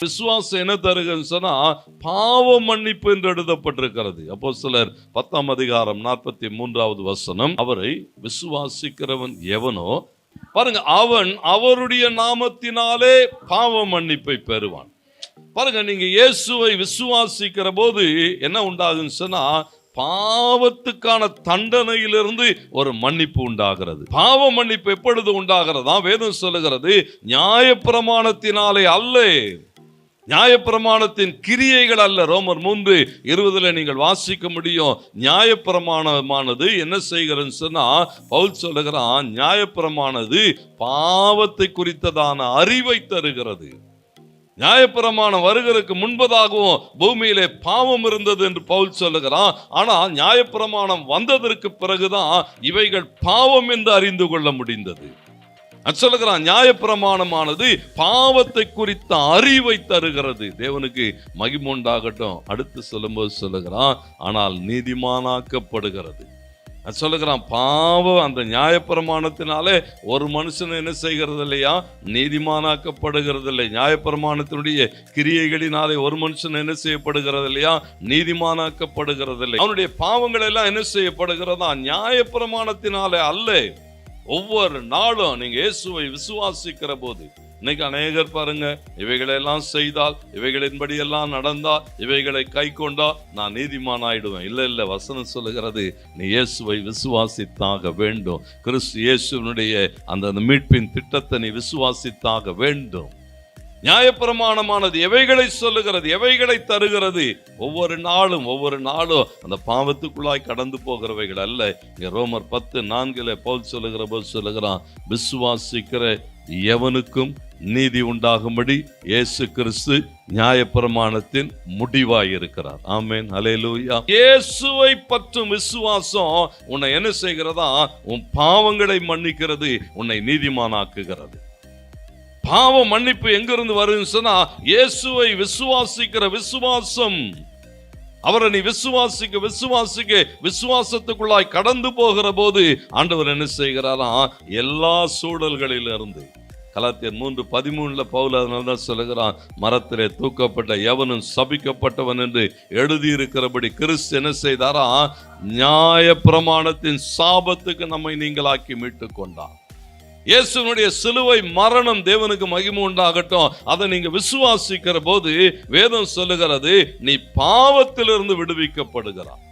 விசுவாசம் என்ன தருகன்னு சொன்னா பாவ மன்னிப்பு என்று எழுதப்பட்டிருக்கிறது. அப்போ சிலர் பத்தாம் அதிகாரம் நாற்பத்தி மூன்றாவது வசனம் அவரை விசுவாசிக்கிறவன் எவனோ பாருங்க அவன் அவருடைய நாமத்தினாலே பாவ மன்னிப்பை பெறுவான். பாருங்க நீங்க இயேசுவை விசுவாசிக்கிற போது என்ன உண்டாகுன்னு சொன்னா பாவத்துக்கான தண்டனையிலிருந்து ஒரு மன்னிப்பு உண்டாகிறது. பாவ மன்னிப்பு எப்பொழுது உண்டாகிறதா? வேதம் சொல்லுகிறது நியாய பிரமாணத்தினாலே அல்ல. நியாயப்பிரமாணத்தின் கிரியைகள் அல்ல. ரோமர் மூன்று இருபதுல நீங்கள் வாசிக்க முடியும். நியாயப்பிரமாணமானது என்ன செய்கிறேன்னு சொன்னா பவுல் சொல்லுகிறான் நியாயப்பிரமானது பாவத்தை குறித்ததான அறிவை தருகிறது. நியாயப்பிரமாணம் வருகிறதுக்கு முன்பதாகவும் பூமியிலே பாவம் இருந்தது என்று பவுல் சொல்லுகிறான். ஆனா நியாயப்பிரமாணம் வந்ததற்கு பிறகுதான் இவைகள் பாவம் என்று அறிந்து கொள்ள முடிந்தது. அது சொல்லுகிறான் நியாயப்பிரமாணமானது பாவத்தை குறித்த அறிவை தருகிறது. தேவனுக்கு மகிமுண்டாகட்டும் அடுத்து சொல்லும்போது சொல்லுகிறான் ஆனால் நீதிமானாக்கப்படுகிறது. அது சொல்லுகிறான் பாவம் அந்த நியாயப்பிரமாணத்தினாலே ஒரு மனுஷன் என்ன செய்கிறது இல்லையா நீதிமானாக்கப்படுகிறது இல்லை நியாயப்பிரமாணத்தினுடைய கிரியைகளினாலே ஒரு மனுஷன் என்ன செய்யப்படுகிறது இல்லையா நீதிமானாக்கப்படுகிறது இல்லை அவனுடைய பாவங்கள் எல்லாம் என்ன செய்யப்படுகிறதா? நியாயப்பிரமாணத்தினாலே அல்ல. ஒவ்வொரு நாளும் நீங்க இயேசுவை விசுவாசிக்கிற போது இன்னைக்கு அநேகர் பாருங்க இவைகளெல்லாம் செய்தால் இவைகளின்படி எல்லாம் நடந்தால் இவைகளை கை கொண்டா நான் நீதிமான் ஆயிடுவேன் இல்லை இல்லை வசனம் சொல்லுகிறது நீ இயேசுவை விசுவாசித்தாக வேண்டும். கிறிஸ்து இயேசுனுடைய அந்த மீட்பின் திட்டத்தை நீ விசுவாசித்தாக வேண்டும். நியாயப்பிரமாணமானது எவைகளை சொல்லுகிறது எவைகளை தருகிறது? ஒவ்வொரு நாளும் ஒவ்வொரு நாளும் அந்த பாவத்துக்குள்ளாய் கடந்து போகிறவைகள் அல்ல. இங்க ரோமர் பத்து நான்கில் போல் சொல்லுகிற போது சொல்லுகிறான் விசுவாசிக்கிற எவனுக்கும் நீதி உண்டாகும்படி இயேசு கிறிஸ்து நியாயப்பிரமாணத்தின் முடிவாய் இருக்கிறார் ஆமேன் அலையலூயா இயேசுவை பற்றும் விசுவாசம் உன்னை என்ன செய்கிறதா? உன் பாவங்களை மன்னிக்கிறது உன்னை நீதிமானாக்குகிறது. பாவ மன்னிப்பு எங்கிருந்து வருதுன்னு சொன்னா இயேசுவை விசுவாசிக்கிற விசுவாசம். அவரை நீ விசுவாசிக்க விசுவாசிக்க விசுவாசத்துக்குள்ளாய் கடந்து போகிற போது ஆண்டவர் என்ன செய்கிறாரா? எல்லா சூழல்களிலிருந்து. கலாத்தியர் மூன்று பதிமூணுல பவுல் அதனால தான் சொல்லுகிறான் மரத்திலே தூக்கப்பட்ட எவனும் சபிக்கப்பட்டவன் என்று எழுதியிருக்கிறபடி கிறிஸ்து என்ன செய்தாரா? நியாய பிரமாணத்தின் சாபத்துக்கு நம்மை நீங்களாக்கி மீட்டு கொண்டான் இயேசுனுடைய சிலுவை மரணம் தேவனுக்கு மகிமை உண்டாகட்டும். அதை நீங்க விசுவாசிக்கிற போது வேதம் சொல்லுகிறது நீ பாவத்திலிருந்து விடுவிக்கப்படுகிறான்